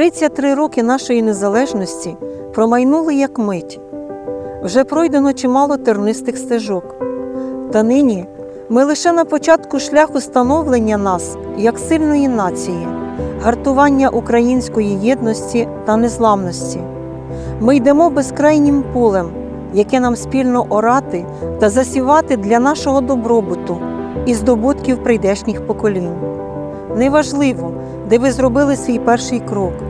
33 роки нашої незалежності промайнули як мить. Вже пройдено чимало тернистих стежок. Та нині ми лише на початку шляху становлення нас як сильної нації, гартування української єдності та незламності. Ми йдемо безкрайнім полем, яке нам спільно орати та засівати для нашого добробуту і здобутків прийдешніх поколінь. Неважливо, де ви зробили свій перший крок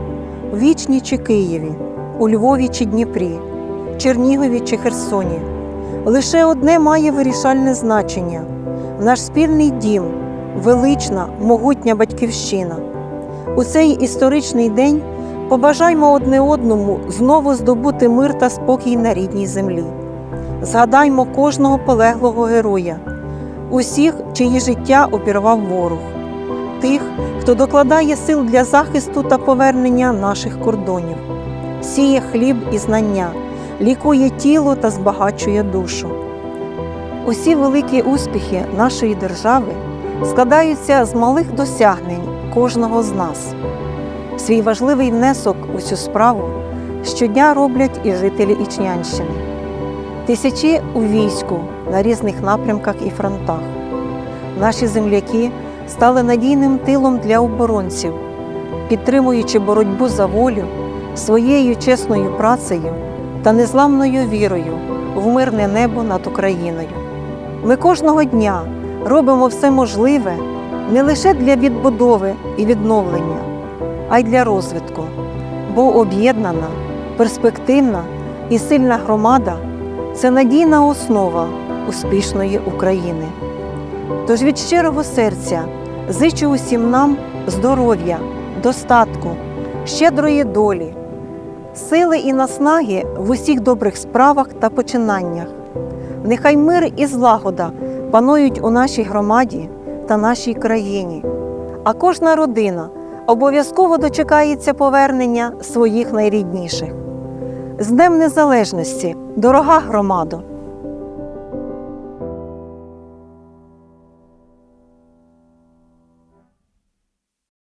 Вічні чи Києві, у Львові чи Дніпрі, Чернігові чи Херсоні. Лише одне має вирішальне значення наш спільний дім, велична, могутня батьківщина. У цей історичний день побажаймо одне одному знову здобути мир та спокій на рідній землі. Згадаймо кожного полеглого героя, усіх, чиї життя обірвав ворог, тих, хто докладає сил для захисту та повернення наших кордонів, сіє хліб і знання, лікує тіло та збагачує душу. Усі великі успіхи нашої держави складаються з малих досягнень кожного з нас. Свій важливий внесок у цю справу щодня роблять і жителі Ічнянщини. Тисячі у війську на різних напрямках і фронтах. Наші земляки стали надійним тилом для оборонців, підтримуючи боротьбу за волю своєю чесною працею та незламною вірою в мирне небо над Україною. Ми кожного дня робимо все можливе не лише для відбудови і відновлення, а й для розвитку, бо об'єднана, перспективна і сильна громада це надійна основа успішної України. Тож від щирого серця зичу усім нам здоров'я, достатку, щедрої долі, сили і наснаги в усіх добрих справах та починаннях. Нехай мир і злагода панують у нашій громаді та нашій країні, а кожна родина обов'язково дочекається повернення своїх найрідніших. З Днем Незалежності, дорога громадо!